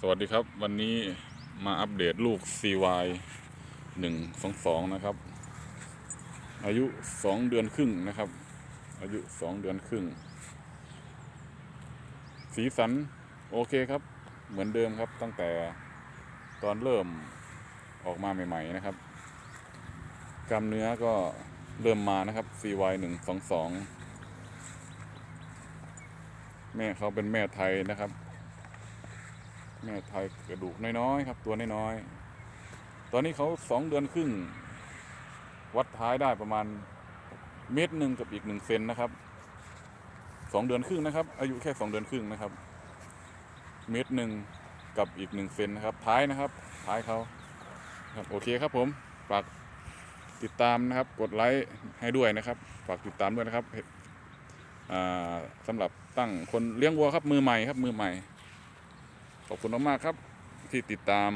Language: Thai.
สวัสดีครับ วันนี้มาอัปเดตลูก CY 122 นะครับ อายุ 2 เดือนครึ่งนะครับ อายุ 2 เดือนครึ่ง สีสัน โอเคครับ เหมือนเดิมครับตั้งแต่ตอนเริ่มออกมาใหม่ ๆ นะครับกล้ามเนื้อก็เริ่มมานะครับ CY 122 แม่เขาเป็นแม่ไทยนะครับ แม่ไทยกระดูกน้อยๆครับ ตัวน้อยๆตอนนี้เขาสองเดือนครึ่ง วัดท้ายได้ประมาณเมตรหนึ่งกับอีกหนึ่งเซนนะครับสองเดือนครึ่งนะครับ อายุแค่สองเดือนครึ่งนะครับ เมตรหนึ่งกับอีกหนึ่งเซนนะครับ ท้ายนะครับ ท้ายเขาครับโอเคครับผมฝากติดตามนะครับ กดไลค์ให้ด้วยนะครับ ฝากติดตามด้วยนะครับสำหรับตั้งคนเลี้ยงวัวครับมือใหม่ครับมือใหม่ ขอบคุณมากๆครับที่ติดตาม